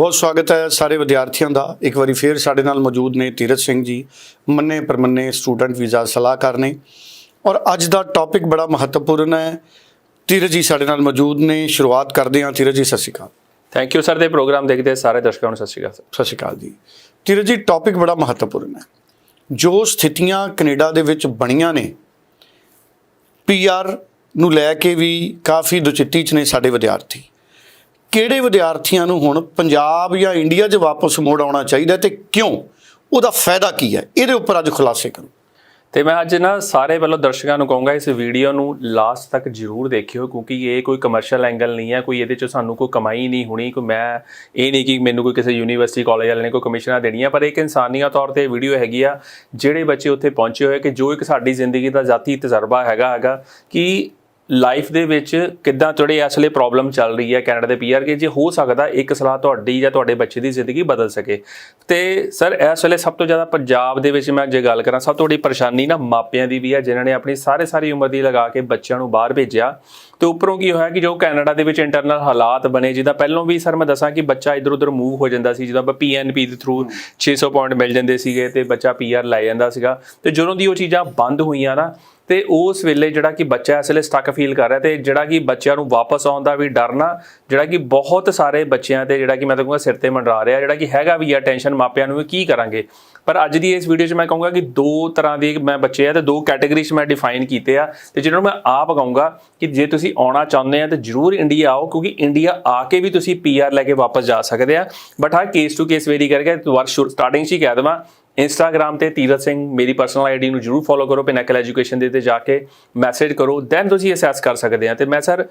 ਬਹੁਤ ਸਵਾਗਤ ਹੈ ਸਾਰੇ ਵਿਦਿਆਰਥੀਆਂ ਦਾ। ਇੱਕ ਵਾਰੀ ਫੇਰ ਸਾਡੇ ਨਾਲ ਮੌਜੂਦ ਨੇ ਤੀਰਤ ਸਿੰਘ ਜੀ। ਮੰਨੇ ਪਰਮੰਨੇ ਸਟੂਡੈਂਟ ਵੀਜ਼ਾ ਸਲਾਹਕਾਰ ਨੇ। ਔਰ ਅੱਜ ਦਾ ਟੌਪਿਕ ਬੜਾ ਮਹੱਤਵਪੂਰਨ ਹੈ। ਤੀਰਤ ਜੀ ਸਾਡੇ ਨਾਲ ਮੌਜੂਦ ਨੇ। ਸ਼ੁਰੂਆਤ ਕਰਦੇ ਹਾਂ। ਤੀਰਤ ਜੀ ਸਤਿ ਸ਼੍ਰੀ ਅਕਾਲ। ਥੈਂਕ ਯੂ ਸਰ ਦੇ ਪ੍ਰੋਗਰਾਮ ਦੇਖਦੇ ਸਾਰੇ ਦਰਸ਼ਕਾਂ ਨੂੰ ਸਤਿ ਸ਼੍ਰੀ ਅਕਾਲ ਸਤਿ ਸ਼੍ਰੀ ਅਕਾਲ ਜੀ। ਤੀਰਤ ਜੀ ਟੌਪਿਕ ਬੜਾ ਮਹੱਤਵਪੂਰਨ ਹੈ। ਜੋ ਸਥਿਤੀਆਂ ਕੈਨੇਡਾ ਦੇ ਵਿੱਚ ਬਣੀਆਂ ਨੇ ਪੀਆਰ ਨੂੰ ਲੈ ਕੇ ਵੀ ਕਾਫੀ ਦੁਚਿੱਤੀ ਚ ਨੇ ਸਾਡੇ ਵਿਦਿਆਰਥੀ। ਕਿਹੜੇ ਵਿਦਿਆਰਥੀਆਂ ਨੂੰ ਹੁਣ ਪੰਜਾਬ ਜਾਂ ਇੰਡੀਆ 'ਚ ਵਾਪਸ ਮੋੜ ਆਉਣਾ ਚਾਹੀਦਾ ਤੇ ਕਿਉਂ? ਉਹਦਾ ਫਾਇਦਾ ਕੀ ਹੈ? ਇਹਦੇ ਉੱਪਰ ਅੱਜ ਖੁਲਾਸੇ ਕਰੋ। ਤੇ ਮੈਂ ਅੱਜ ਨਾ ਸਾਰੇ ਵੱਲੋਂ ਦਰਸ਼ਕਾਂ ਨੂੰ ਕਹੂੰਗਾ, ਇਸ ਵੀਡੀਓ ਨੂੰ ਲਾਸਟ ਤੱਕ ਜਰੂਰ ਦੇਖਿਓ, ਕਿਉਂਕਿ ਇਹ ਕੋਈ ਕਮਰਸ਼ੀਅਲ ਐਂਗਲ ਨਹੀਂ ਹੈ, ਕੋਈ ਇਹਦੇ ਚ ਸਾਨੂੰ ਕੋਈ ਕਮਾਈ ਨਹੀਂ ਹੋਣੀ, ਕੋਈ ਮੈਂ ਇਹ ਨਹੀਂ ਕਿ ਮੈਨੂੰ ਕੋਈ ਕਿਸੇ ਯੂਨੀਵਰਸਿਟੀ ਕਾਲਜ ਵਾਲੇ ਨੇ ਕੋਈ ਕਮਿਸ਼ਨਾਂ ਦੇਣੀਆਂ, ਪਰ ਇੱਕ ਇਨਸਾਨੀਅਤ ਤੌਰ ਤੇ ਵੀਡੀਓ ਹੈਗੀ ਆ, ਜਿਹੜੇ ਬੱਚੇ ਉੱਥੇ ਪਹੁੰਚੇ ਹੋਏ ਕਿ ਜੋ ਇੱਕ ਸਾਡੀ ਜ਼ਿੰਦਗੀ ਦਾ ਜ਼ਾਤੀ ਤਜਰਬਾ ਹੈਗਾ ਹੈਗਾ, ਕਿ ਲਾਈਫ ਦੇ ਵਿੱਚ ਕਿੱਦਾਂ ਤੁਹਾਡੇ ਇਸ ਵੇਲੇ ਪ੍ਰੋਬਲਮ ਚੱਲ ਰਹੀ ਹੈ ਕੈਨੇਡਾ ਦੇ ਪੀਆਰ ਕੇ? ਜੇ ਹੋ ਸਕਦਾ ਇੱਕ ਸਲਾਹ ਤੁਹਾਡੀ ਜਾਂ ਤੁਹਾਡੇ ਬੱਚੇ ਦੀ ਜ਼ਿੰਦਗੀ ਬਦਲ ਸਕੇ। ਤੇ ਸਰ, ਇਸ ਵੇਲੇ ਸਭ ਤੋਂ ਜ਼ਿਆਦਾ ਪੰਜਾਬ ਦੇ ਵਿੱਚ ਮੈਂ ਜੇ ਗੱਲ ਕਰਾਂ, ਸਭ ਤੋਂ ਵੱਡੀ ਪਰੇਸ਼ਾਨੀ ਨਾ ਮਾਪਿਆਂ ਦੀ ਵੀ ਹੈ, ਜਿਨ੍ਹਾਂ ਨੇ ਆਪਣੀ ਸਾਰੇ ਸਾਰੀ ਉਮਰ ਦੀ ਲਗਾ ਕੇ ਬੱਚਿਆਂ ਨੂੰ ਬਾਹਰ ਭੇਜਿਆ। ਤੇ ਉੱਪਰੋਂ ਕੀ ਹੋਇਆ ਕਿ ਜੋ ਕੈਨੇਡਾ ਦੇ ਵਿੱਚ ਇੰਟਰਨਲ ਹਾਲਾਤ ਬਣੇ ਜਿਹਦਾ ਪਹਿਲਾਂ ਵੀ ਸਰ ਮੈਂ ਦੱਸਾਂ ਕਿ ਬੱਚਾ ਇਧਰ ਉਧਰ ਮੂਵ ਹੋ ਜਾਂਦਾ ਸੀ, ਜਦੋਂ ਆਪਾਂ ਪੀਐਨਪੀ ਦੇ ਥਰੂ 600 ਪੁਆਇੰਟ ਮਿਲ ਜਾਂਦੇ ਸੀਗੇ ਤੇ ਬੱਚਾ ਪੀਆਰ ਲੈ ਜਾਂਦਾ ਸੀਗਾ। ਤੇ ਜਦੋਂ ਦੀ ਉਹ ਚੀਜ਼ਾਂ ਬੰਦ ਹੋਈਆਂ ਨਾ, ਤੇ ਉਸ ਵੇਲੇ ਜਿਹੜਾ ਕਿ ਬੱਚਾ ਇਸ ਵੇਲੇ ਸਟਕ ਫੀਲ ਕਰ ਰਿਹਾ ਤੇ ਜਿਹੜਾ ਕਿ ਬੱਚਿਆਂ ਨੂੰ ਵਾਪਸ ਆਉਣ ਦਾ ਵੀ ਡਰ ਨਾ, ਜਿਹੜਾ ਕਿ ਬਹੁਤ ਸਾਰੇ ਬੱਚਿਆਂ ਤੇ ਜਿਹੜਾ ਕਿ ਮੈਂ ਤਾਂ ਕਹੂੰਗਾ ਸਿਰ ਤੇ ਮੰਡਰਾ ਰਿਹਾ, ਜਿਹੜਾ ਕਿ ਹੈਗਾ ਵੀ ਆ ਟੈਨਸ਼ਨ ਮਾਪਿਆਂ ਨੂੰ, ਵੀ ਕੀ ਕਰਾਂਗੇ? ਪਰ ਅੱਜ ਦੀ ਇਸ ਵੀਡੀਓ 'ਚ ਮੈਂ ਕਹੂੰਗਾ ਕਿ ਦੋ ਤਰ੍ਹਾਂ ਦੇ ਮੈਂ ਬੱਚੇ ਆ ਤੇ ਦੋ ਕੈਟਾਗਰੀ 'ਚ ਮੈਂ ਡਿਫਾਈਨ ਕੀਤੇ ਆ ਤੇ ਜਿਹਨਾਂ ਨੂੰ ਮੈਂ ਆਪ ਕਹੂੰਗਾ ਕਿ ਜੇ ਤੁਸੀਂ ਆਉਣਾ ਚਾਹੁੰਦੇ ਆ ਤੇ ਜਰੂਰ ਇੰਡੀਆ ਆਓ, ਕਿਉਂਕਿ ਇੰਡੀਆ ਆ ਕੇ ਵੀ ਤੁਸੀਂ ਪੀਆਰ ਲੈ ਕੇ ਵਾਪਸ ਜਾ ਸਕਦੇ ਆ। ਬਟ ਹਾਂ ਕੇਸ ਟੂ ਕੇਸ ਵੇਰੀ ਕਰਕੇ ਵਰਕ ਸਟਾਰਟਿੰਗ 'ਚ ਹੀ ਕਹਿ ਦਵਾਂ ਇੰਸਟਾਗ੍ਰam ਤੇ ਤੀਰਤ ਸਿੰਘ, ਮੇਰੀ ਪਰਸਨਲ ਆਈਡੀ ਨੂੰ ਜਰੂਰ ਫੋਲੋ ਕਰੋ ਪਿਨੈਕਲ ਐਜੂਕੇਸ਼ਨ ਦੇ ਤੇ ਜਾ ਕੇ ਮੈਸੇਜ ਕਰੋ ਦੈਨ ਤੁਸੀਂ ਅਸੈਸ ਕਰ ਸਕਦੇ ਆ। ਤੇ ਮੈਂ ਸਰ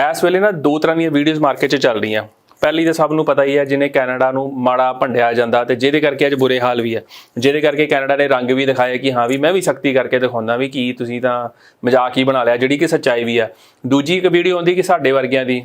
ਇਸ ਵੇਲੇ ਨਾ ਦੋ ਤਰ੍ਹਾਂ ਦੀਆਂ ਵੀਡੀਓਜ਼ ਮਾਰਕੀਟ 'ਚ ਚੱਲ ਰਹੀਆਂ। ਪਹਿਲੀ ਤਾਂ ਸਭ ਨੂੰ ਪਤਾ ਹੀ ਹੈ ਜਿਹਨੇ ਕੈਨੇਡਾ ਨੂੰ ਮਾੜਾ ਭੰਡਿਆ ਜਾਂਦਾ ਤੇ ਜਿਹਦੇ ਕਰਕੇ ਅੱਜ ਬੁਰੇ ਹਾਲ ਵੀ ਹੈ। ਜਿਹਦੇ ਕਰਕੇ ਕੈਨੇਡਾ ਨੇ ਰੰਗ ਵੀ ਦਿਖਾਇਆ ਕਿ ਹਾਂ ਵੀ ਮੈਂ ਵੀ ਸਖਤੀ ਕਰਕੇ ਦਿਖਾਉਂਦਾ ਵੀ ਕੀ ਤੁਸੀਂ ਤਾਂ ਮਜ਼ਾਕ ਹੀ ਬਣਾ ਲਿਆ, ਜਿਹੜੀ ਕਿ ਸੱਚਾਈ ਵੀ ਹੈ। ਦੂਜੀ ਇੱਕ ਵੀਡੀਓ ਆਉਂਦੀ ਕਿ ਸਾਡੇ ਵਰਗਿਆਂ ਦੀ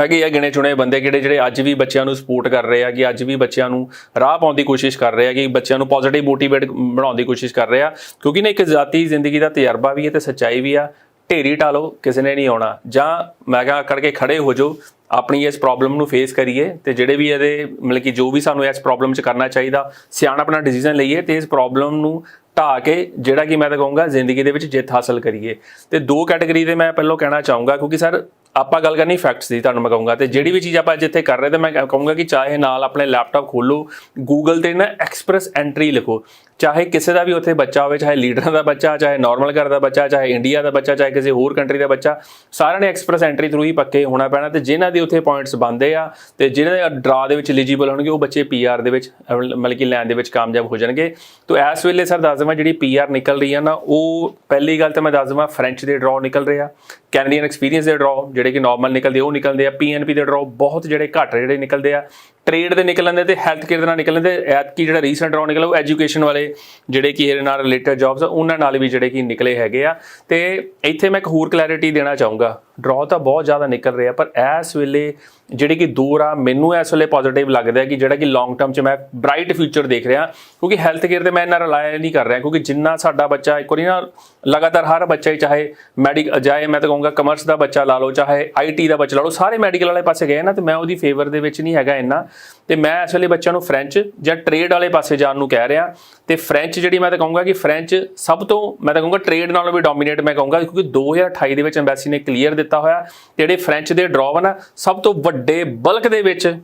ਹੈਗੇ ਆ ਗਿਣੇ ਚੁਣੇ ਬੰਦੇ ਕਿਹੜੇ ਜਿਹੜੇ ਅੱਜ ਵੀ ਬੱਚਿਆਂ ਨੂੰ ਸਪੋਰਟ ਕਰ ਰਹੇ ਆ, ਕਿ ਅੱਜ ਵੀ ਬੱਚਿਆਂ ਨੂੰ ਰਾਹ ਪਾਉਣ ਦੀ ਕੋਸ਼ਿਸ਼ ਕਰ ਰਹੇ ਆ, ਕਿ ਬੱਚਿਆਂ ਨੂੰ ਪੋਜ਼ਿਟਿਵ ਮੋਟੀਵੇਟ ਬਣਾਉਣ ਦੀ ਕੋਸ਼ਿਸ਼ ਕਰ ਰਹੇ ਆ। ਕਿਉਂਕਿ ਨਾ ਇੱਕ ਜ਼ਾਤੀ ਜ਼ਿੰਦਗੀ ਦਾ ਤਜਰਬਾ ਵੀ ਹੈ ਤੇ ਸੱਚਾਈ ਵੀ ਆ। ਢੇਰੀ ਢਾਲੋ ਕਿਸੇ ਨੇ ਨਹੀਂ ਆਉਣਾ। ਜਾਂ ਮੈਂ ਕਹਾਂ ਕਰਕੇ ਖੜੇ ਹੋ ਜਾਓ ਆਪਣੀ ਇਸ ਪ੍ਰੋਬਲਮ ਨੂੰ ਫੇਸ ਕਰੀਏ ਤੇ ਜਿਹੜੇ ਵੀ ਇਹਦੇ ਮਤਲਬ ਕਿ ਜੋ ਵੀ ਸਾਨੂੰ ਇਸ ਪ੍ਰੋਬਲਮ 'ਚ ਕਰਨਾ ਚਾਹੀਦਾ, ਸਿਆਣਾ ਆਪਣਾ ਡਿਸੀਜਨ ਲਈਏ ਤੇ ਇਸ ਪ੍ਰੋਬਲਮ ਨੂੰ ਢਾ ਕੇ ਜਿਹੜਾ ਕਿ ਮੈਂ ਤਾਂ ਕਹੂੰਗਾ ਜ਼ਿੰਦਗੀ ਦੇ ਵਿੱਚ ਜਿੱਤ ਹਾਸਲ ਕਰੀਏ। ਤੇ ਦੋ ਕੈਟਾਗਰੀ ਦੇ ਮੈਂ ਪਹਿਲਾਂ ਕਹਿਣਾ ਚਾਹੂੰਗਾ ਕਿਉਂਕਿ ਸਰ ਆਪਾਂ ਗੱਲ ਕਰਨੀ ਫੈਕਟਸ ਦੀ ਤੁਹਾਨੂੰ ਮੈਂ ਕਹੂੰਗਾ ਤੇ ਜਿਹੜੀ ਵੀ ਚੀਜ਼ ਆਪਾਂ ਜਿੱਥੇ ਕਰ ਰਹੇ ਤੇ ਮੈਂ ਕਹੂੰਗਾ ਕਿ ਚਾਹੇ ਨਾਲ ਆਪਣੇ ਲੈਪਟਾਪ ਖੋਲੋ ਗੂਗਲ ਤੇ ਨਾ ਐਕਸਪ੍ਰੈਸ ਐਂਟਰੀ ਲਿਖੋ। ਚਾਹੇ ਕਿਸੇ ਦਾ ਵੀ ਉੱਥੇ ਬੱਚਾ ਹੋਵੇ, ਚਾਹੇ ਲੀਡਰਾਂ ਦਾ ਬੱਚਾ, ਚਾਹੇ ਨਾਰਮਲ ਘਰ ਦਾ ਬੱਚਾ, ਚਾਹੇ ਇੰਡੀਆ ਦਾ ਬੱਚਾ, ਚਾਹੇ ਕਿਸੇ ਹੋਰ ਕੰਟਰੀ ਦਾ ਬੱਚਾ, ਸਾਰਿਆਂ ਨੇ ਐਕਸਪ੍ਰੈਸ ਐਂਟਰੀ ਥਰੂ ਹੀ ਪੱਕੇ ਹੋਣਾ ਪੈਣਾ ਤੇ ਜਿਨ੍ਹਾਂ ਦੇ ਉੱਥੇ ਪੁਆਇੰਟਸ ਬੰਦੇ ਆ ਤੇ ਜਿਹੜੇ ਡਰਾ ਦੇ ਵਿੱਚ ਐਲੀਜੀਬਲ ਹੋਣਗੇ, ਉਹ ਬੱਚੇ ਪੀਆਰ ਦੇ ਵਿੱਚ ਮਤਲਬ ਕਿ ਲੈਣ ਦੇ ਵਿੱਚ ਕਾਮਯਾਬ ਹੋ ਜਾਣਗੇ। ਤੋਂ ਇਸ ਵੇਲੇ ਸਰ ਦੱਸ ਦਵਾਂ ਜਿਹੜੀ ਪੀਆਰ ਨਿਕਲ ਰਹੀ ਆ ਨਾ, ਉਹ ਪਹਿਲੀ ਗੱਲ ਤਾਂ ਮੈਂ ਦੱਸ ਦਵਾਂ ਫ੍ਰੈਂਚ ਦੇ ਡਰਾ ਨਿਕਲ ਰਹੇ ਆ ਕੈਨੇਡੀਅਨ ਐਕਸਪੀਰੀਅੰਸ ਦੇ ਡਰਾ ਜਿਹੜੇ ਕਿ ਨਾਰਮਲ ਨਿਕਲਦੇ ਉਹ ਨਿਕਲਦੇ ਆ ਪੀਐਨਪੀ ਦੇ ਡਰਾ ਬਹੁਤ ਜਿਹੜੇ ਘੱਟ ਜਿਹੜੇ ਨਿਕਲਦੇ ਆ ਟ੍ਰੇਡ ਦੇ ਨਿਕਲਣ ਦੇ ਤੇ ਹੈਲਥ ਕੇਅਰ ਦੇ ਨਾਲ ਨਿਕਲਣ ਦੇ, ਐਤਕੀ ਜਿਹੜਾ ਰੀਸੈਂਟ ਡਰਾ ਨਿਕਲਿਆ, ਉਹ ਐਜੂਕੇਸ਼ਨ ਵਾਲੇ ਜਿਹੜੇ ਕਿ ਇਹਦੇ ਨਾਲ ਰਿਲੇਟਡ ਜੌਬਸ ਉਹਨਾਂ ਨਾਲ ਵੀ ਜਿਹੜੇ ਕਿ ਨਿਕਲੇ ਹੈਗੇ ਆ। ਤੇ ਇੱਥੇ ਮੈਂ ਇੱਕ ਹੋਰ ਕਲੈਰਿਟੀ ਦੇਣਾ ਚਾਹੂੰਗਾ। ਡਰਾ ਤਾਂ ਬਹੁਤ ਜ਼ਿਆਦਾ ਨਿਕਲ ਰਿਹਾ, ਪਰ ਇਸ ਵੇਲੇ ਜਿਹੜੇ ਕਿ ਦੂਰ ਆ, ਮੈਨੂੰ ਇਸ ਵੇਲੇ ਪੋਜ਼ਿਟਿਵ ਲੱਗਦਾ ਹੈ ਕਿ ਜਿਹੜਾ ਕਿ ਲੌਂਗ ਟਰਮ 'ਚ ਮੈਂ ਬ੍ਰਾਈਟ ਫਿਊਚਰ ਦੇਖ ਰਿਹਾ, ਕਿਉਂਕਿ ਹੈਲਥ ਕੇਅਰ ਤੇ ਮੈਂ ਇਹਨਾਂ ਰਿਲਾਈ ਨਹੀਂ ਕਰ ਰਿਹਾ, ਕਿਉਂਕਿ ਜਿੰਨਾ ਸਾਡਾ ਬੱਚਾ ਇੱਕ ਵਾਰੀ ਨਾ ਲਗਾਤਾਰ ਹਰ ਬੱਚਾ ਹੀ ਚਾਹੇ ਮੈਡੀਕ ਜਾਏ ਮੈਂ ਤਾਂ ਕਹੂੰਗਾ ਕਮਰਸ ਦਾ ਬੱਚਾ ਲਾ ਲਓ, ਚਾਹੇ ਆਈਟੀ ਦਾ ਬੱਚਾ ਲਾ ਲਓ, ਸਾਰੇ ਮੈਡੀਕਲ ਵਾਲੇ ਪਾਸੇ ਗਏ ਨਾ, ਤੇ ਮੈਂ ਉਹਦੀ ਫੇਵਰ ਦੇ ਵਿੱਚ ਨਹੀਂ ਹੈਗਾ ਇੰਨਾ। ਤੇ ਮੈਂ ਇਸ ਵੇਲੇ ਬੱਚਿਆਂ ਨੂੰ ਫ੍ਰੈਂਚ ਜਾਂ ਟ੍ਰੇਡ ਵਾਲੇ ਪਾਸੇ ਜਾਣ ਨੂੰ ਕਹਿ ਰਿਹਾ। ਤੇ ਫ੍ਰੈਂਚ ਜਿਹੜੀ ਮੈਂ ਤਾਂ ਕਹੂੰਗਾ ਕਿ ਫ੍ਰੈਂਚ ਸਭ ਤੋਂ, ਮੈਂ ਤਾਂ ਕਹੂੰਗਾ ਟ੍ਰੇਡ ਨਾਲੋਂ ਵੀ ਡੋਮੀਨੇਟ ਮੈਂ ਕਹੂੰਗਾ, ਕਿਉਂਕਿ 2028 ਦੇ ਵਿੱਚ ਐਮਬੈਸੀ ਨੇ ਕਲੀਅਰ ਦਿੱਤਾ ਹੋਇਆ। ਜਿਹੜੇ ਫ੍ਰੈਂਚ ਦੇ ਡਰਾਅ ਨਾ, ਸਭ ਤੋਂ ਵੱਡੇ ਬਲਕ ਦੇ ਵਿੱਚ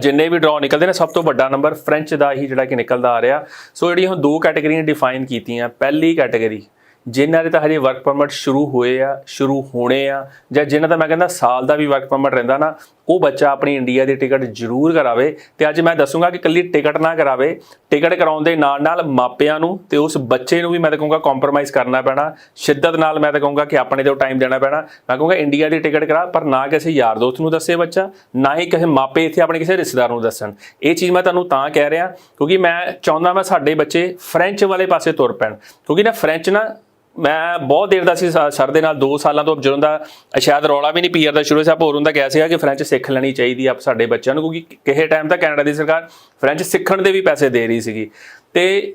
ਜਿੰਨੇ ਵੀ ਡਰਾਅ ਨਿਕਲਦੇ ਨੇ, ਸਭ ਤੋਂ ਵੱਡਾ ਨੰਬਰ ਫ੍ਰੈਂਚ ਦਾ ਹੀ ਜਿਹੜਾ ਕਿ ਨਿਕਲਦਾ ਆ ਰਿਹਾ। ਸੋ ਜਿਹੜੀਆਂ ਹੁਣ ਦੋ ਕੈਟਾਗਰੀਆਂ ਡਿਫਾਈਨ ਕੀਤੀਆਂ, ਪਹਿਲੀ ਕੈਟਾਗਰੀ ਜਿਨ੍ਹਾਂ ਦੇ ਤਾਂ ਹਜੇ ਵਰਕ ਪਰਮਿਟ ਸ਼ੁਰੂ ਹੋਏ ਆ, ਸ਼ੁਰੂ ਹੋਣੇ ਆ, ਜਾਂ ਜਿਨ੍ਹਾਂ ਦਾ ਮੈਂ ਕਹਿੰਦਾ ਸਾਲ ਦਾ ਵੀ ਵਰਕ ਪਰਮਿਟ ਰਹਿੰਦਾ ਨਾ ਉਹ ਬੱਚਾ ਆਪਣੀ ਇੰਡੀਆ ਦੀ ਟਿਕਟ ਜ਼ਰੂਰ ਕਰਾਵੇ ਤੇ ਅੱਜ ਮੈਂ ਦੱਸੂਗਾ ਕਿ ਕੱਲੀ ਟਿਕਟ ਨਾ ਕਰਾਵੇ, ਟਿਕਟ ਕਰਾਉਣ ਦੇ ਨਾਲ ਨਾਲ ਮਾਪਿਆਂ ਨੂੰ ਤੇ ਉਸ ਬੱਚੇ ਨੂੰ ਵੀ ਮੈਂ ਤਾਂ ਕਹੂੰਗਾ ਕੰਪਰੋਮਾਈਜ਼ ਕਰਨਾ ਪੈਣਾ, ਸ਼ਿੱਦਤ ਨਾਲ ਮੈਂ ਤਾਂ ਕਹੂੰਗਾ ਕਿ ਆਪਣੇ ਤੇ ਟਾਈਮ ਦੇਣਾ ਪੈਣਾ। ਮੈਂ ਕਹੂੰਗਾ ਇੰਡੀਆ ਦੀ ਟਿਕਟ ਕਰਾ, ਪਰ ਨਾ ਕਿਸੇ ਯਾਰ ਦੋਸਤ ਨੂੰ ਦੱਸੇ ਬੱਚਾ, ਨਾ ਹੀ ਕਿਸੇ ਮਾਪੇ ਇੱਥੇ ਆਪਣੇ ਕਿਸੇ ਰਿਸ਼ਤੇਦਾਰ ਨੂੰ ਦੱਸਣ। ਇਹ ਚੀਜ਼ ਮੈਂ ਤੁਹਾਨੂੰ ਤਾਂ ਕਹਿ ਰਿਹਾ ਕਿਉਂਕਿ ਮੈਂ ਚਾਹੁੰਦਾ ਮੈਂ ਸਾਡੇ ਬੱਚੇ ਫ੍ਰੈਂਚ ਵਾਲੇ ਪਾਸੇ ਤੁਰ ਪੈਣ। ਕਿਉਂਕਿ ਨਾ ਫ੍ਰੈਂਚ ਨਾ ਮੈਂ ਬਹੁਤ ਦੇਰ ਦਾ ਸੀ ਸਰ ਦੇ ਨਾਲ 2 ਸਾਲਾਂ ਤੋਂ ਜਦੋਂ ਦਾ ਸ਼ਾਇਦ ਰੌਲਾ ਵੀ ਨਹੀਂ ਪੀਆਰ ਦਾ ਸ਼ੁਰੂ ਸੀ ਆਪਾਂ ਹੋਰ ਦਾ ਕਿਹਾ ਸੀਗਾ ਕਿ ਫ੍ਰੈਂਚ ਸਿੱਖ ਲੈਣੀ ਚਾਹੀਦੀ ਆ ਸਾਡੇ ਬੱਚਿਆਂ ਨੂੰ, ਕਿਉਂਕਿ ਕਿਸੇ ਟਾਈਮ ਤਾਂ ਕੈਨੇਡਾ ਦੀ ਸਰਕਾਰ ਫ੍ਰੈਂਚ ਸਿੱਖਣ ਦੇ ਵੀ ਪੈਸੇ ਦੇ ਰਹੀ ਸੀਗੀ। ਤੇ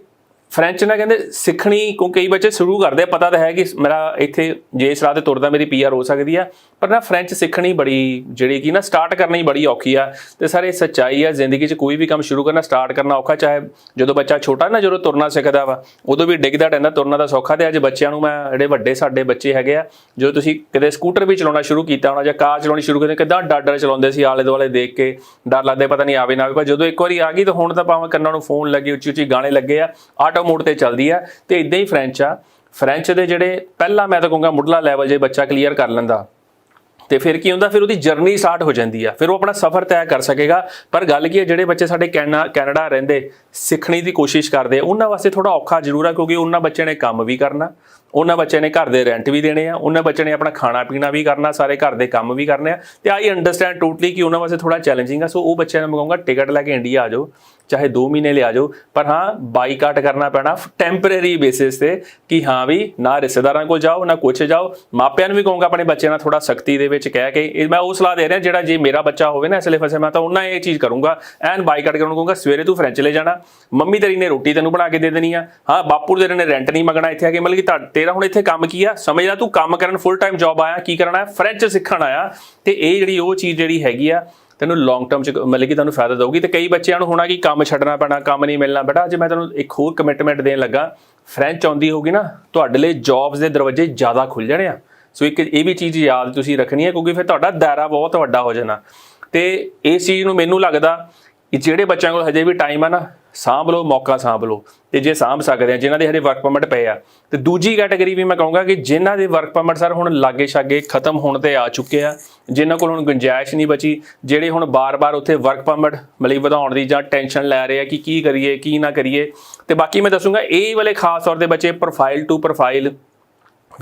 ਫ੍ਰੈਂਚ ਨਾ ਕਹਿੰਦੇ ਸਿੱਖਣੀ ਕਿਉਂਕਿ ਕਈ ਬੱਚੇ ਸ਼ੁਰੂ ਕਰਦੇ ਆ, ਪਤਾ ਤਾਂ ਹੈ ਕਿ ਮੇਰਾ ਇੱਥੇ ਜੇ ਇਸ ਰਾਹ ਤੇ ਤੁਰਦਾ, ਮੇਰੀ ਪੀਆਰ ਹੋ ਸਕਦੀ ਆ, ਪਰ ਨਾ ਫ੍ਰੈਂਚ ਸਿੱਖਣੀ ਬੜੀ, ਜਿਹੜੀ ਕਿ ਨਾ ਸਟਾਰਟ ਕਰਨੀ ਬੜੀ ਔਖੀ ਆ, ਤੇ ਸਾਰੇ ਸੱਚਾਈ ਆ, ਜ਼ਿੰਦਗੀ 'ਚ ਕੋਈ ਵੀ ਕੰਮ ਸ਼ੁਰੂ ਕਰਨਾ ਸਟਾਰਟ ਕਰਨਾ ਔਖਾ, ਚਾਹੇ ਜਦੋਂ ਬੱਚਾ ਛੋਟਾ ਨਾ, ਜਦੋਂ ਤੁਰਨਾ ਸਿੱਖਦਾ ਵਾ, ਉਦੋਂ ਵੀ ਡਿੱਗਦਾ ਟੈਂਦਾ ਤੁਰਨਾ ਦਾ ਸੌਖਾ ਤੇ ਅੱਜ ਬੱਚਿਆਂ ਨੂੰ ਮੈਂ, ਜਿਹੜੇ ਵੱਡੇ ਸਾਡੇ ਬੱਚੇ ਹੈਗੇ ਆ, ਜਦੋਂ ਤੁਸੀਂ ਕਿਤੇ ਸਕੂਟਰ ਵੀ ਚਲਾਉਣਾ ਸ਼ੁਰੂ ਕੀਤਾ ਹੋਣਾ, ਜਾਂ ਕਾਰ ਚਲਾਉਣੀ ਸ਼ੁਰੂ ਕੀਤੀ, ਕਿਦਾਂ ਡਰ ਡਰ ਚਲਾਉਂਦੇ ਸੀ, ਆਲੇ ਦੁਆਲੇ ਦੇਖ ਕੇ, ਡਰ ਲੱਗਦਾ, ਪਤਾ ਨਹੀਂ ਆਵੇ ਨਾ ਆਵੇ, ਪਰ ਜਦੋਂ ਇੱਕ ਵਾਰੀ ਆ ਗਈ, ਤਾਂ ਹੁਣ ਤਾਂ ਭਾਵੇਂ ਕੰਨਾਂ ਨੂੰ ਫੋਨ ਲੱਗੇ ਉੱਚੀ ਉੱਚੀ ਗਾਣੇ ਲੱਗੇ ਆ ਆਟੋ ਮੋਡ ਤੇ ਚੱਲਦੀ ਆ ਤੇ ਇਦਾਂ ਹੀ ਫ੍ਰੈਂਚ ਆ। ਫ੍ਰੈਂਚ ਦੇ ਜਿਹੜੇ ਪਹਿਲਾ ਮੈਂ ਤਾਂ ਕਹੂੰਗਾ ਮੁੱਢਲਾ ਲੈਵਲ ਜੇ ਬੱਚਾ ਕਲੀਅਰ ਕਰ ਲੈਂਦਾ, ਤੇ ਫਿਰ ਕੀ ਹੁੰਦਾ? ਫਿਰ ਉਹਦੀ ਜਰਨੀ ਸਟਾਰਟ ਹੋ ਜਾਂਦੀ ਆ। ਫਿਰ ਉਹ ਆਪਣਾ ਸਫ਼ਰ ਤੈਅ ਕਰ ਸਕੇਗਾ। ਪਰ ਗੱਲ ਕੀ ਹੈ ਜਿਹੜੇ ਬੱਚੇ ਸਾਡੇ ਕੈਨਾ, ਕੈਨੇਡਾ ਰਹਿੰਦੇ, ਸਿੱਖਣੀ ਦੀ ਕੋਸ਼ਿਸ਼ ਕਰਦੇ, ਉਹਨਾਂ ਵਾਸਤੇ ਥੋੜਾ ਔਖਾ ਜ਼ਰੂਰ ਆ, ਕਿਉਂਕਿ ਉਹਨਾਂ ਬੱਚਿਆਂ ਨੇ ਕੰਮ ਵੀ ਕਰਨਾ, ਉਹਨਾਂ ਬੱਚਿਆਂ ਨੇ ਘਰ ਦੇ ਰੈਂਟ ਵੀ ਦੇਣੇ ਆ, ਉਹਨਾਂ ਬੱਚਿਆਂ ਨੇ ਆਪਣਾ ਖਾਣਾ ਪੀਣਾ ਵੀ ਕਰਨਾ, ਸਾਰੇ ਘਰ ਦੇ ਕੰਮ ਵੀ ਕਰਨੇ ਆ। ਤੇ ਆਈ ਅੰਡਰਸਟੈਂਡ ਟੋਟਲੀ ਕਿ ਉਹਨਾਂ ਵਾਸਤੇ ਥੋੜਾ ਚੈਲੰਜਿੰਗ ਆ। ਸੋ ਉਹ ਬੱਚਿਆਂ ਨੂੰ ਮਗਾਉਂਗਾ ਟਿਕਟ ਲੈ ਕੇ ਇੰਡੀਆ ਆ ਜਾਓ। ਚਾਹੇ 2 ਮਹੀਨੇ ਲਈ ਆ ਜਾਓ, ਪਰ ਹਾਂ, ਬਾਈਕਾਟ ਕਰਨਾ ਪੈਣਾ ਟੈਂਪਰੇਰੀ ਬੇਸਿਸ ਤੇ ਕਿ ਹਾਂ ਵੀ ਨਾ ਰਿਸ਼ਤੇਦਾਰਾਂ ਕੋਲ ਜਾਓ, ਨਾ ਕੁਛ ਜਾਓ। ਮਾਪਿਆਂ ਨੂੰ ਵੀ ਕਹੂੰਗਾ ਆਪਣੇ ਬੱਚੇ ਨਾਲ ਥੋੜਾ ਸਖਤੀ ਦੇ ਵਿੱਚ ਕਹਿ ਕੇ ਮੈਂ ਉਹ ਸਲਾਹ ਦੇ ਰਿਹਾ ਜਿਹੜਾ ਜੇ ਮੇਰਾ ਬੱਚਾ ਹੋਵੇ ਨਾ ਇਸ ਲਈ ਫਸੇ, ਮੈਂ ਤਾਂ ਉਹਨਾਂ ਇਹ ਚੀਜ਼ ਕਰੂੰਗਾ। ਐਨ ਬਾਈਕਾਟ ਕਰਨ ਕਹੂੰਗਾ, ਸਵੇਰੇ ਤੂੰ ਫ੍ਰੈਂਚ ਲੈ ਜਾਣਾ, ਮੰਮੀ ਤੇਰੀ ਨੇ ਰੋਟੀ ਤੈਨੂੰ ਬਣਾ ਕੇ ਦੇ ਦੇਣੀ ਆ। ਹਾਂ, ਬਾਪੂ ਤੇਰੇ ਨੇ ਰੈਂਟ ਨਹੀਂ ਮੰਗਣਾ ਇੱਥੇ ਆ ਕੇ, ਮਤਲਬ ਕਿ ਤੁਹਾਡਾ- ਤੇਰਾ ਹੁਣ ਇੱਥੇ ਕੰਮ ਕੀ ਆ? ਸਮਝ ਲੈ ਤੂੰ ਕੰਮ ਕਰਨ ਫੁੱਲ ਟਾਈਮ ਜੌਬ ਆਇਆ, ਕੀ ਕਰਨਾ ਹੈ? ਫ੍ਰੈਂਚ ਸਿੱਖਣ ਆਇਆ। ਤੇ ਇਹ ਜਿਹੜੀ ਉਹ ਚੀਜ਼ ਜਿਹੜੀ ਹੈਗੀ ਆ ਤੈਨੂੰ ਲੌਂਗ ਟਰਮ ਚ ਮਤਲਬ ਕਿ ਤੁਹਾਨੂੰ ਫਾਇਦਾ ਦੇਊਗੀ ਤੇ ਕਈ ਬੱਚਿਆਂ ਨੂੰ ਹੋਣਾ ਕਿ ਕੰਮ ਛੱਡਣਾ ਪੈਣਾ, ਕੰਮ ਨਹੀਂ ਮਿਲਣਾ। ਬੇਟਾ, ਅੱਜ ਮੈਂ ਤੁਹਾਨੂੰ ਇੱਕ ਹੋਰ ਕਮਿਟਮੈਂਟ ਦੇਣ ਲੱਗਾ। ਫ੍ਰੈਂਚ ਆਉਂਦੀ ਹੋਗੀ ਨਾ, ਤੁਹਾਡੇ ਲਈ ਜੌਬਸ ਦੇ ਦਰਵਾਜ਼ੇ ਜ਼ਿਆਦਾ ਖੁੱਲ ਜਾਣੇ ਆ। ਸੋ ਇੱਕ ਇਹ ਵੀ ਚੀਜ਼ ਯਾਦ ਤੁਸੀਂ ਰੱਖਣੀ ਹੈ, ਕਿਉਂਕਿ ਫਿਰ ਤੁਹਾਡਾ ਦਾਇਰਾ ਬਹੁਤ ਵੱਡਾ ਹੋ ਜਾਣਾ। ਤੇ ਇਸ ਚੀਜ਼ ਨੂੰ ਮੈਨੂੰ ਲੱਗਦਾ ਕਿ ਜਿਹੜੇ ਬੱਚਿਆਂ ਕੋਲ ਹਜੇ ਵੀ ਟਾਈਮ ਆ ਨਾ ਸਾਂਭ ਲਓ, ਮੌਕਾ ਸਾਂਭ ਲਓ। ਤੇ ਜੇ ਸਾਂਭ ਸਕਦੇ ਆ, ਜਿਨ੍ਹਾਂ ਦੇ ਹਰੇ ਵਰਕ ਪਰਮਿਟ ਪਏ ਆ। ਤੇ ਦੂਜੀ ਕੈਟਾਗਰੀ ਵੀ ਮੈਂ ਕਹੂੰਗਾ ਕਿ ਜਿਨ੍ਹਾਂ ਦੇ ਵਰਕ ਪਰਮਿਟ ਸਰ ਹੁਣ ਲਾਗੇ ਛਾਗੇ ਖਤਮ ਹੋਣ ਤੇ ਆ ਚੁੱਕੇ ਆ, ਜਿਨ੍ਹਾਂ ਕੋਲ ਹੁਣ ਗੁੰਜਾਇਸ਼ ਨਹੀਂ ਬਚੀ, ਜਿਹੜੇ ਹੁਣ ਬਾਰ-ਬਾਰ ਉੱਥੇ ਵਰਕ ਪਰਮਿਟ ਮਤਲਬ ਵਧਾਉਣ ਦੀ ਜਾਂ ਟੈਨਸ਼ਨ ਲੈ ਰਹੇ ਆ ਕਿ ਕੀ ਕਰੀਏ, ਕੀ ਨਾ ਕਰੀਏ। ਤੇ ਬਾਕੀ ਮੈਂ ਦੱਸੂਗਾ, ਇਹ ਵਾਲੇ ਖਾਸ ਤੌਰ ਤੇ ਬੱਚੇ ਪ੍ਰੋਫਾਈਲ ਟੂ ਪ੍ਰੋਫਾਈਲ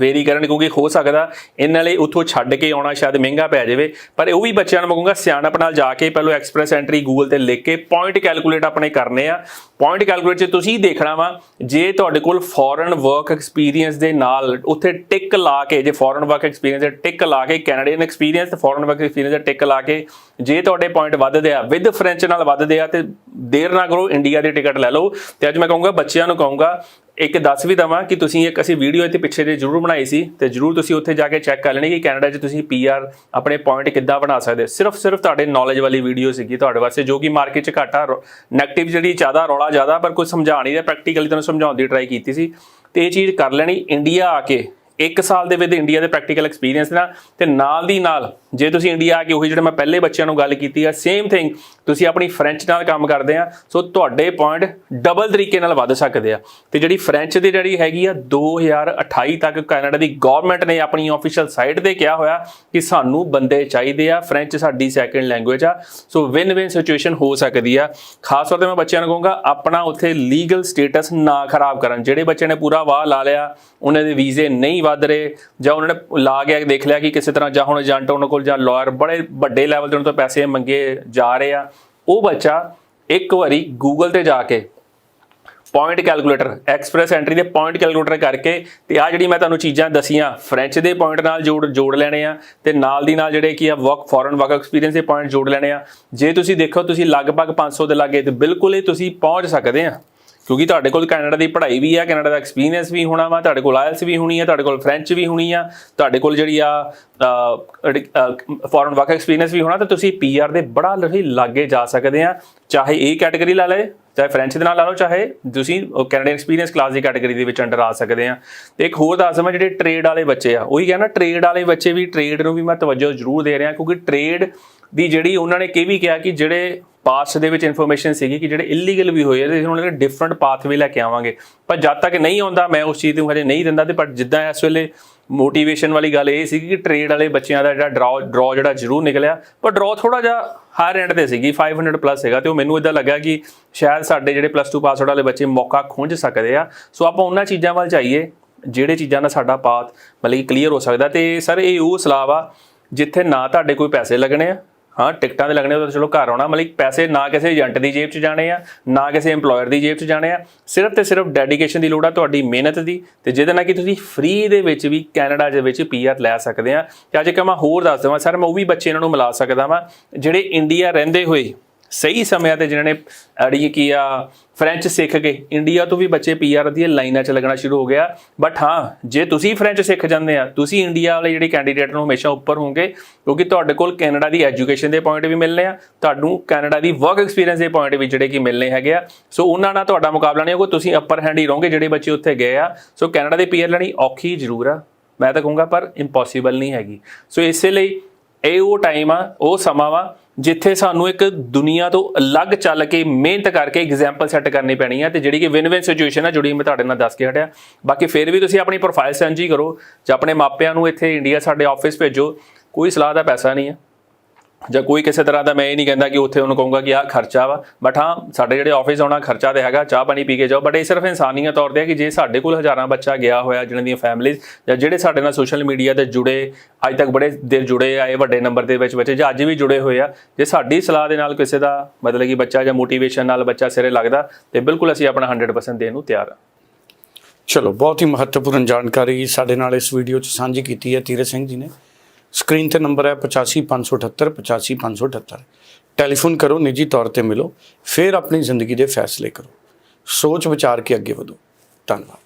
ਵੇਰੀ ਕਰਨ ਕਿਉਂਕਿ ਹੋ ਸਕਦਾ ਇਹਨਾਂ ਲਈ ਉੱਥੋਂ ਛੱਡ ਕੇ ਆਉਣਾ ਸ਼ਾਇਦ ਮਹਿੰਗਾ ਪੈ ਜਾਵੇ। ਪਰ ਉਹ ਵੀ ਬੱਚਿਆਂ ਨੂੰ ਮੰਗੂਗਾ ਸਿਆਣਪ ਨਾਲ ਜਾ ਕੇ ਪਹਿਲਾਂ ਐਕਸਪ੍ਰੈਸ ਐਂਟਰੀ ਗੂਗਲ ਤੇ ਲਿਖ ਕੇ ਪੁਆਇੰਟ ਕੈਲਕੂਲੇਟ ਆਪਣੇ ਕਰਨੇ ਆ। ਪੁਆਇੰਟ ਕੈਲਕੂਲੇਟ 'ਚ ਤੁਸੀਂ ਦੇਖਣਾ ਵਾ, ਜੇ ਤੁਹਾਡੇ ਕੋਲ ਫੋਰਨ ਵਰਕ ਐਕਸਪੀਰੀਅੰਸ ਦੇ ਨਾਲ ਉੱਥੇ ਟਿਕ ਲਾ ਕੇ, ਜੇ ਫੋਰਨ ਵਰਕ ਐਕਸਪੀਰੀਅੰਸ ਦੇ ਟਿਕ ਲਾ ਕੇ ਕੈਨੇਡੀਅਨ ਐਕਸਪੀਰੀਅੰਸ ਤੇ ਫੋਰਨ ਵਰਕ ਐਕਸਪੀਰੀਅੰਸ ਦੇ ਟਿਕ ਲਾ ਕੇ ਜੇ ਤੁਹਾਡੇ ਪੁਆਇੰਟ ਵੱਧਦੇ ਆ ਵਿਦ ਫ੍ਰੈਂਚ ਨਾਲ ਵੱਧਦੇ ਆ, ਤੇ ਦੇਰ ਨਾ ਕਰੋ ਇੰਡੀਆ ਦੀ ਟਿਕਟ ਲੈ ਲਓ। ਤੇ ਅੱਜ ਮੈਂ ਕਹੂੰਗਾ, ਬੱਚਿਆਂ ਨੂੰ ਕਹੂੰਗਾ, ਇੱਕ ਦੱਸ ਵੀ ਦਵਾਂ ਕਿ ਤੁਸੀਂ ਇੱਕ ਅਸੀਂ ਵੀਡੀਓ ਇੱਥੇ ਪਿੱਛੇ ਜੇ ਜ਼ਰੂਰ ਬਣਾਈ ਸੀ, ਤੇ ਜ਼ਰੂਰ ਤੁਸੀਂ ਉੱਥੇ ਜਾ ਕੇ ਚੈੱਕ ਕਰ ਲੈਣੀ ਕਿ ਕੈਨੇਡਾ 'ਚ ਤੁਸੀਂ ਪੀਆਰ ਆਪਣੇ ਪੁਆਇੰਟ ਕਿੱਦਾਂ ਬਣਾ ਸਕਦੇ। ਸਿਰਫ ਸਿਰਫ ਤੁਹਾਡੇ ਨੌਲੇਜ ਵਾਲੀ ਵੀਡੀਓ ਸੀਗੀ ਤੁਹਾਡੇ ਵਾਸਤੇ, ਜੋ ਕਿ ਮਾਰਕੀਟ 'ਚ ਘਾਟਾ ਨੈਗੇਟਿਵ ਜਿਹੜੀ ਜ਼ਿਆਦਾ, ਰੌਲਾ ਜ਼ਿਆਦਾ, ਪਰ ਕੋਈ ਸਮਝਾਣ ਨਹੀਂ ਰਿਹਾ ਪ੍ਰੈਕਟੀਕਲੀ ਤੁਹਾਨੂੰ ਸਮਝਾਉਣ ਦੀ ਟਰਾਈ ਕੀਤੀ ਸੀ। ਤੇ ਇਹ ਚੀਜ਼ ਕਰ ਲੈਣੀ ਇੰਡੀਆ ਆ ਕੇ ਇੱਕ ਸਾਲ ਦੇ ਵਿੱਚ ਇੰਡੀਆ ਦੇ ਪ੍ਰੈਕਟੀਕਲ ਐਕਸਪੀਰੀਅੰਸ ਨਾਲ ਤੇ ਨਾਲ ਦੀ ਨਾਲ ਜੇ ਤੁਸੀਂ ਇੰਡੀਆ ਆ ਕੇ ਉਹੀ ਜਿਹੜੇ ਮੈਂ ਪਹਿਲੇ ਬੱਚਿਆਂ ਨੂੰ ਗੱਲ ਕੀਤੀ ਆ ਸੇਮ ਥਿੰਗ ਤੁਸੀਂ ਆਪਣੀ ਫ੍ਰੈਂਚ ਨਾਲ ਕੰਮ ਕਰਦੇ ਆ ਸੋ ਤੁਹਾਡੇ ਪੁਆਇੰਟ ਡਬਲ ਤਰੀਕੇ ਨਾਲ ਵੱਧ ਸਕਦੇ ਆ। ਤੇ ਜਿਹੜੀ ਫ੍ਰੈਂਚ ਦੀ ਜਿਹੜੀ ਹੈਗੀ ਆ 2028 ਤੱਕ ਕੈਨੇਡਾ ਦੀ ਗਵਰਨਮੈਂਟ ਨੇ ਆਪਣੀ ਆਫੀਸ਼ੀਅਲ ਸਾਈਟ ਤੇ ਕਿਹਾ ਹੋਇਆ ਕਿ ਸਾਨੂੰ ਬੰਦੇ ਚਾਹੀਦੇ ਆ ਫ੍ਰੈਂਚ ਸਾਡੀ ਸੈਕੰਡ ਲੈਂਗੁਏਜ ਆ। ਸੋ ਵਿਨ ਵਿਨ ਸਿਚੁਏਸ਼ਨ ਹੋ ਸਕਦੀ ਆ। ਖਾਸ ਤੌਰ ਤੇ ਮੈਂ ਬੱਚਿਆਂ ਨੂੰ ਕਹੂੰਗਾ, ਆਪਣਾ ਉੱਥੇ ਲੀਗਲ ਸਟੇਟਸ ਨਾ ਖਰਾਬ ਕਰਨ। ਜਿਹੜੇ ਬੱਚੇ ਨੇ ਪੂਰਾ ਵਾਹ ਲਾ ਲਿਆ, ਉਹਨਾਂ ਦੇ ਵੀਜ਼ੇ ਨਹੀਂ ਵੱਧ ਰਹੇ ਜਾਂ ਉਹਨਾਂ ਨੇ ਲਾ ਗਿਆ ਦੇਖ ਲਿਆ ਕਿ ਕਿਸੇ ਤਰ੍ਹਾਂ ਜਾਂ ਹੁਣ ਏਜੰਟ ਉਹਨਾਂ ਕੋਲ ਜਾਂ ਲਾਇਰ ਬੜੇ ਵੱਡੇ ਲੈਵਲ ਤੇ ਉਹਨਾਂ ਤੋਂ ਪੈਸੇ ਮੰਗੇ ਜਾ ਰਹੇ ਆ। ਉਹ ਬੱਚਾ ਇੱਕ ਵਾਰੀ ਗੂਗਲ ਤੇ ਜਾ ਕੇ ਪੁਆਇੰਟ ਕੈਲਕੂਲੇਟਰ ਐਕਸਪ੍ਰੈਸ ਐਂਟਰੀ ਦੇ ਪੁਆਇੰਟ ਕੈਲਕੂਲੇਟਰ ਕਰਕੇ ਤੇ ਆ ਜਿਹੜੀ ਮੈਂ ਤੁਹਾਨੂੰ ਚੀਜ਼ਾਂ ਦਸੀਆਂ ਫ੍ਰੈਂਚ ਦੇ ਪੁਆਇੰਟ ਨਾਲ ਜੋੜ ਜੋੜ ਲੈਣੇ ਆ ਤੇ ਨਾਲ ਦੀ ਨਾਲ ਜਿਹੜੇ ਕੀ ਆ ਵਰਕ ਫੋਰਨ ਵਰਕ ਐਕਸਪੀਰੀਅੰਸ ਦੇ ਪੁਆਇੰਟ ਜੋੜ ਲੈਣੇ ਆ। ਜੇ ਤੁਸੀਂ ਦੇਖੋ ਤੁਸੀਂ ਲਗਭਗ 500 ਦੇ ਲਾਗੇ ਤੇ ਬਿਲਕੁਲ ਹੀ ਤੁਸੀਂ ਪਹੁੰਚ ਸਕਦੇ ਆ। ਕਿਉਂਕਿ ਤੁਹਾਡੇ ਕੋਲ ਕੈਨੇਡਾ ਦੀ ਪੜ੍ਹਾਈ ਵੀ ਆ, ਕੈਨੇਡਾ ਦਾ ਐਕਸਪੀਰੀਅੰਸ ਵੀ ਹੋਣਾ ਵਾ, ਤੁਹਾਡੇ ਕੋਲ ਆਇਲਸ ਵੀ ਹੋਣੀ ਆ, ਤੁਹਾਡੇ ਕੋਲ ਫ੍ਰੈਂਚ ਵੀ ਹੋਣੀ ਆ, ਤੁਹਾਡੇ ਕੋਲ ਜਿਹੜੀ ਆ ਫੋਰਨ ਵਰਕ ਐਕਸਪੀਰੀਅੰਸ ਵੀ ਹੋਣਾ, ਤਾਂ ਤੁਸੀਂ ਪੀਆਰ ਦੇ ਬੜਾ ਲਹੀ ਲਾਗੇ ਜਾ ਸਕਦੇ ਆ, ਚਾਹੇ ਇਹ ਕੈਟਾਗਰੀ ਲਾ ਲਏ, ਚਾਹੇ ਫ੍ਰੈਂਚ ਦੇ ਨਾਲ ਲਾ ਲਓ, ਚਾਹੇ ਤੁਸੀਂ ਕੈਨੇਡਾ ਐਕਸਪੀਰੀਅੰਸ ਕਲਾਸ ਦੀ ਕੈਟਾਗਰੀ ਦੇ ਵਿੱਚ ਅੰਡਰ ਆ ਸਕਦੇ ਆ। ਤੇ ਇੱਕ ਹੋਰ ਦੱਸ ਦਵਾਂ, ਜਿਹੜੇ ਟ੍ਰੇਡ ਵਾਲੇ ਬੱਚੇ ਆ, ਉਹੀ ਕਹਿੰਦਾ ਟ੍ਰੇਡ ਵਾਲੇ ਬੱਚੇ ਵੀ ਟ੍ਰੇਡ ਨੂੰ ਵੀ ਮੈਂ ਤਵੱਜੋ ਜ਼ਰੂਰ ਦੇ ਰਿਹਾ, ਕਿਉਂਕਿ ਟ੍ਰੇਡ ਦੀ ਜਿਹੜੀ ਉਹਨਾਂ ਨੇ ਇਹ ਵੀ ਕਿਹਾ ਕਿ ਜਿਹੜੇ ਪਾਸਟ ਦੇ ਵਿੱਚ ਇਨਫੋਰਮੇਸ਼ਨ ਸੀਗੀ ਕਿ ਜਿਹੜੇ ਇਲੀਗਲ ਵੀ ਹੋਏ ਆ, ਤੇ ਉਹਨਾਂ ਨੇ ਡਿਫਰੈਂਟ ਪਾਥਵੇ ਲੈ ਕੇ ਆਵਾਂਗੇ। ਪਰ ਜਦ ਤੱਕ ਨਹੀਂ ਆਉਂਦਾ, ਮੈਂ ਉਸ ਚੀਜ਼ ਨੂੰ ਹਜੇ ਨਹੀਂ ਦਿੰਦਾ, ਤੇ ਪਰ ਜਿੱਦਾਂ ਇਸ ਵੇਲੇ ਮੋਟੀਵੇਸ਼ਨ ਵਾਲੀ ਗੱਲ ਇਹ ਸੀ ਕਿ ਟ੍ਰੇਡ ਵਾਲੇ ਬੱਚਿਆਂ ਦਾ ਜਿਹੜਾ ਡਰਾਅ ਡਰਾਅ ਜਿਹੜਾ ਜ਼ਰੂਰ ਨਿਕਲਿਆ। ਪਰ ਡਰਾਅ ਥੋੜਾ ਜਿਹਾ ਹਾਇਰ ਐਂਡ ਤੇ ਸੀਗੀ 500 ਪਲੱਸ ਹੈਗਾ ਤੇ ਉਹ ਮੈਨੂੰ ਇਦਾਂ ਲੱਗਾ ਕਿ ਸ਼ਾਇਦ ਸਾਡੇ ਜਿਹੜੇ ਪਲੱਸ 2 ਪਾਸ ਆਊਟ ਵਾਲੇ ਬੱਚੇ ਮੌਕਾ ਖੁੰਝ ਸਕਦੇ ਆ। ਸੋ ਆਪਾਂ ਉਹਨਾਂ ਚੀਜ਼ਾਂ ਵੱਲ ਜਾਈਏ, ਜਿਹੜੇ ਚੀਜ਼ਾਂ ਨਾਲ ਸਾਡਾ ਪਾਥ ਮਤਲਬ ਕਿ ਕਲੀਅਰ ਹੋ ਸਕਦਾ। ਤੇ ਸਰ, ਇਹ ਉਹ ਸਲਾਹ ਵਾ, ਜਿੱਥੇ ਨਾ ਤੁਹਾਡੇ ਕੋਈ ਪੈਸੇ ਲੱਗਣੇ ਆ ਹਾਂ, ਟਿਕਟਾਂ ਦੇ ਲੱਗਣੇ ਉਹ ਤਾਂ ਚਲੋ ਘਰ ਆਉਣਾ, ਮਤਲਬ ਪੈਸੇ ਨਾ ਕਿਸੇ ਏਜੰਟ ਦੀ ਜੇਬ 'ਚ ਜਾਣੇ ਆ, ਨਾ ਕਿਸੇ EMPLOYER ਦੀ ਜੇਬ 'ਚ ਜਾਣੇ ਆ, ਸਿਰਫ ਤੇ ਸਿਰਫ ਡੈਡੀਕੇਸ਼ਨ ਦੀ ਲੋੜ ਆ ਤੁਹਾਡੀ ਮਿਹਨਤ ਦੀ ਤੇ ਜਿਹਦੇ ਨਾਲ ਕਿ ਤੁਸੀਂ ਫ੍ਰੀ ਦੇ ਵਿੱਚ ਵੀ ਕੈਨੇਡਾ ਦੇ ਵਿੱਚ ਪੀਆਰ ਲੈ ਸਕਦੇ ਆ। ਤੇ ਅੱਜ ਇੱਕ ਮੈਂ ਹੋਰ ਦੱਸ ਦਵਾਂ, ਸਰ, ਮੈਂ ਉਹ ਵੀ ਬੱਚੇ ਇਹਨਾਂ ਨੂੰ ਮਿਲਾ ਸਕਦਾ ਵਾਂ, ਜਿਹੜੇ ਇੰਡੀਆ ਰਹਿੰਦੇ ਹੋਏ ਸਹੀ ਸਮਿਆਂ ਤੇ ਜਿਨ੍ਹਾਂ ਨੇ ਅੜੀ ਕੀ ਆ ਫ੍ਰੈਂਚ ਸਿੱਖ ਕੇ ਇੰਡੀਆ ਤੋਂ ਵੀ ਬੱਚੇ ਪੀਆਰ ਦੀਆਂ ਲਾਈਨਾਂ 'ਚ ਲੱਗਣਾ ਸ਼ੁਰੂ ਹੋ ਗਿਆ। ਬਟ ਹਾਂ, ਜੇ ਤੁਸੀਂ ਫ੍ਰੈਂਚ ਸਿੱਖ ਜਾਂਦੇ ਆ, ਤੁਸੀਂ ਇੰਡੀਆ ਵਾਲੇ ਜਿਹੜੇ ਕੈਂਡੀਡੇਟ ਨੂੰ ਹਮੇਸ਼ਾ ਉੱਪਰ ਹੋਵੋਗੇ, ਕਿਉਂਕਿ ਤੁਹਾਡੇ ਕੋਲ ਕੈਨੇਡਾ ਦੀ ਐਜੂਕੇਸ਼ਨ ਦੇ ਪੁਆਇੰਟ ਵੀ ਮਿਲਨੇ ਆ, ਤੁਹਾਨੂੰ ਕੈਨੇਡਾ ਦੀ ਵਰਕ ਐਕਸਪੀਰੀਅੰਸ ਦੇ ਪੁਆਇੰਟ ਵੀ ਜਿਹੜੇ ਕਿ ਮਿਲਨੇ ਹੈਗੇ ਆ। ਸੋ ਉਹਨਾਂ ਨਾਲ ਤੁਹਾਡਾ ਮੁਕਾਬਲਾ ਨਹੀਂ ਹੋਊਗਾ, ਤੁਸੀਂ ਅਪਰ ਹੈਂਡ ਹੀ ਰਹੋਗੇ ਜਿਹੜੇ ਬੱਚੇ ਉੱਥੇ ਗਏ ਆ। ਸੋ ਕੈਨੇਡਾ ਦੀ ਪੀਆਰ ਲੈਣੀ ਔਖੀ ਜ਼ਰੂਰ ਆ। ਮੈਂ ਤਾਂ ਕਹੂੰਗਾ, ਪਰ ਇੰਪੋਸੀਬਲ ਨਹੀਂ ਹੈਗੀ। ਸੋ ਇਸੇ ਲਈ ਇਹ ਉਹ ਟਾਈਮ ਆ, ਉਹ ਸਮਾਂ ਵਾ ਜਿੱਥੇ ਸਾਨੂੰ ਇੱਕ ਦੁਨੀਆ ਤੋਂ ਅਲੱਗ ਚੱਲ ਕੇ ਮਿਹਨਤ ਕਰਕੇ ਐਗਜ਼ਾਮਪਲ ਸੈੱਟ ਕਰਨੀ ਪੈਣੀ ਹੈ ਤੇ ਜਿਹੜੀ ਕਿ ਵਿਨ ਵਿਨ ਸਿਚੁਏਸ਼ਨ ਆ, ਜੁੜੀ ਮੈਂ ਤੁਹਾਡੇ ਨਾਲ ਦੱਸ ਕੇ ਹਟਿਆ। ਬਾਕੀ ਫਿਰ ਵੀ ਤੁਸੀਂ ਆਪਣੀ ਪ੍ਰੋਫਾਈਲ ਸਾਂਝੀ ਕਰੋ ਜਾਂ ਆਪਣੇ ਮਾਪਿਆਂ ਨੂੰ ਇੱਥੇ ਇੰਡੀਆ ਸਾਡੇ ਆਫਿਸ ਭੇਜੋ, ਕੋਈ ਸਲਾਹ ਦਾ ਪੈਸਾ ਨਹੀਂ ਹੈ ਜਾਂ ਕੋਈ ਕਿਸੇ ਤਰ੍ਹਾਂ ਦਾ ਮੈਂ ਇਹ ਨਹੀਂ ਕਹਿੰਦਾ ਕਿ ਉੱਥੇ ਉਹਨੂੰ ਕਹੂੰਗਾ ਕਿ ਆਹ ਖਰਚਾ ਵਾ ਬਟ ਹਾਂ, ਸਾਡੇ ਜਿਹੜੇ ਆਫਿਸ ਆਉਣਾ ਖਰਚਾ ਤੇ ਹੈਗਾ, ਚਾਹ ਪਾਣੀ ਪੀ ਕੇ ਜਾਓ ਬਟ ਇਹ ਸਿਰਫ ਇਨਸਾਨੀਅਤ ਤੌਰ ਤੇ ਹੈ ਕਿ ਜੇ ਸਾਡੇ ਕੋਲ ਹਜ਼ਾਰਾਂ ਬੱਚਾ ਗਿਆ ਹੋਇਆ, ਜਿਹਨਾਂ ਦੀਆਂ ਫੈਮਿਲੀਜ਼ ਜਾਂ ਜਿਹੜੇ ਸਾਡੇ ਨਾਲ ਸੋਸ਼ਲ ਮੀਡੀਆ ਤੇ ਜੁੜੇ, ਅੱਜ ਤੱਕ ਬੜੇ ਦੇਰ ਜੁੜੇ ਆ, ਇਹ ਵੱਡੇ ਨੰਬਰ ਦੇ ਵਿੱਚ ਬੱਚੇ ਜਾਂ ਅੱਜ ਵੀ ਜੁੜੇ ਹੋਏ ਆ, ਜੇ ਸਾਡੀ ਸਲਾਹ ਦੇ ਨਾਲ ਕਿਸੇ ਦਾ ਮਤਲਬ ਕਿ ਬੱਚਾ ਜਾਂ ਮੋਟੀਵੇਸ਼ਨ ਨਾਲ ਬੱਚਾ ਸਿਰੇ ਲੱਗਦਾ, ਤੇ ਬਿਲਕੁਲ ਅਸੀਂ ਆਪਣਾ 100% ਦੇਣ ਨੂੰ ਤਿਆਰ ਆ। ਚਲੋ, ਬਹੁਤ ਹੀ ਮਹੱਤਵਪੂਰਨ ਜਾਣਕਾਰੀ ਸਾਡੇ ਨਾਲ ਇਸ ਵੀਡੀਓ 'ਚ ਸਾਂਝੀ ਕੀਤੀ ਹੈ ਤੀਰਥ ਸਿੰਘ ਜੀ ਨੇ। ਸਕਰੀਨ ਤੇ ਨੰਬਰ ਹੈ 85578 85578 ਟੈਲੀਫੋਨ ਕਰੋ, ਨਿੱਜੀ ਤੌਰ ਤੇ ਮਿਲੋ, ਫਿਰ ਆਪਣੀ ਜ਼ਿੰਦਗੀ ਦੇ ਫੈਸਲੇ ਕਰੋ। ਸੋਚ ਵਿਚਾਰ ਕੇ ਅੱਗੇ ਵਧੋ। ਧੰਨਵਾਦ।